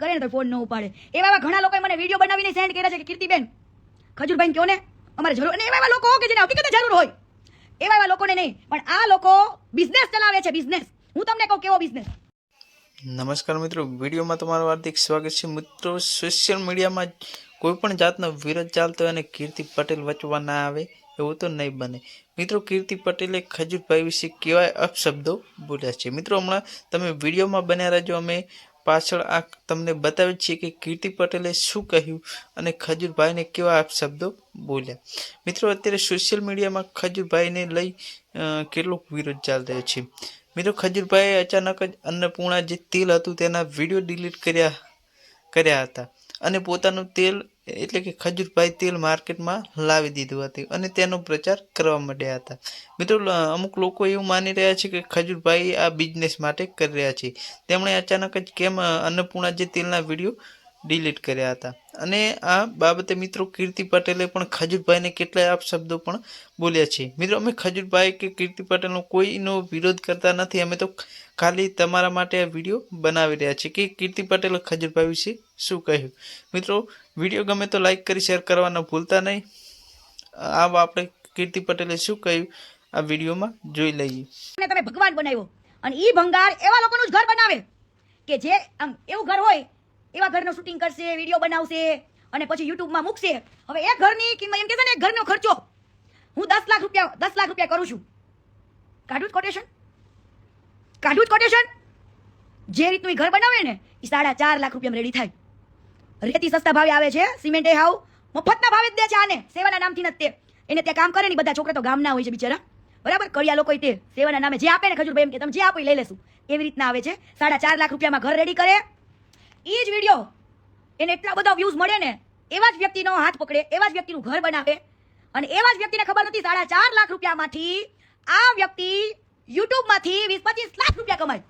કરે ને તો ફોન ન ઉપાડે. એવા ઘણા લોકોએ મને વીડિયો બનાવીને સેન્ડ કર્યા છે કે કીર્તિબેન, ખજુરભાઈ કહો ને? અમારે જરૂર અને એવા એવા લોકો કે જેને હકીકતે જરૂર હોય. એવા એવા લોકોને નહીં, પણ આ લોકો બિઝનેસ ચલાવે છે બિઝનેસ હું તમને કહું કેવો બિઝનેસ નમસ્કાર મિત્રો, વિડીયોમાં તમારું હાર્દિક સ્વાગત છે. મિત્રો સોશિયલ મીડિયામાં કોઈ પણ જાતનો વિરોધ ચાલતો અને કીર્તિ પટેલ વચવા ના આવે, એવું તો નહીં બને. મિત્રો, કીર્તિ પટેલે ખજૂરભાઈ વિશે કેવા અપશબ્દો બોલ્યા છે. મિત્રો, હમણાં તમે વિડીયોમાં બન્યા રહેજો. અમે પાછળ આ તમને બતાવી છીએ કે કીર્તિ પટેલે શું કહ્યું અને ખજૂરભાઈને કેવા શબ્દો બોલ્યા. મિત્રો, અત્યારે સોશિયલ મીડિયામાં ખજૂરભાઈને લઈ કેટલોક વિરોધ ચાલી રહ્યો છે. મિત્રો, ખજૂરભાઈએ અચાનક જ અન્નપૂર્ણા જે તેલ હતું તેના વીડિયો ડિલીટ કર્યા કર્યા હતા અને પોતાનું તેલ એટલે કે ખજૂરભાઈ તેલ માર્કેટમાં લાવી દીધું હતું અને તેનો પ્રચાર કરવા માંડ્યા હતા. મિત્રો અમુક લોકો એવું માની રહ્યા છે કે ખજૂરભાઈ આ બિઝનેસ માટે કરી રહ્યા છે. તેમણે અચાનક જ કેમ અન્નપૂર્ણા જે તેલના વીડિયો ડિલીટ કર્યા હતા. અને આ બાબતે મિત્રો કીર્તિ પટેલે પણ ખજૂરભાઈને કેટલાય અપશબ્દો પણ બોલ્યા છે. મિત્રો, અમે ખજૂરભાઈ કે કીર્તિ પટેલનો કોઈનો વિરોધ કરતા નથી. અમે તો ખાલી તમારા માટે આ વીડિયો બનાવી રહ્યા છીએ. કે કીર્તિ પટેલે ખજૂરભાઈ વિશે શું કહ્યું? મિત્રો, વીડિયો ગમે તો લાઈક કરી, શેર કરવાના ભૂલતા નહીં. આ આપણે કીર્તિ પટેલે શું કહ્યું? આ વિડીયોમાં જોઈ લઈએ. તમે ભગવાન બનાવ્યો. અને એ ભંગાર એવા લોકોનું જ ઘર બનાવે કે જે આમ એવું ઘર હોય એવા ઘરનું શૂટિંગ કરશે વીડિયો બનાવશે અને પછી યુટ્યુબમાં મૂકશે. હવે એ ઘરની કિંમત એમ કે છે ને, ઘરનો ખર્ચો. હું દસ લાખ રૂપિયા, દસ લાખ રૂપિયા કરું છું. કાઢું જ કોટેશન કાઢું જ કોટેશન જે રીતનું એ ઘર બનાવે ને, એ સાડા ચાર લાખ રૂપિયામાં રેડી થાય. રેતી સસ્તા ભાવે આવે છે સિમેન્ટ એ હાવ. મફતના ભાવે જ દે છે આને, સેવાના નામથી નથી તે. એને ત્યાં કામ કરે ને બધા છોકરા તો ગામના હોય છે બિચારા. બરાબર? કડિયા લોકો તે સેવાના નામે જે આપે ને ખજૂરભાઈ એમ કે, તમે જે આપો લઈ લેશું. એવી રીતના આવે છે. સાડા ચાર લાખ રૂપિયામાં ઘર રેડી કરે. જ વીડિયો. એને એટલા બધા વ્યૂઝ મળે ને, એવા જ વ્યક્તિનો હાથ પકડે, એવા જ વ્યક્તિનું ઘર બનાવે અને એવા જ વ્યક્તિને ખબર નથી સાડા ચાર લાખ રૂપિયામાંથી આ વ્યક્તિ યુટ્યુબમાંથી વીસ પચીસ લાખ રૂપિયા કમાય.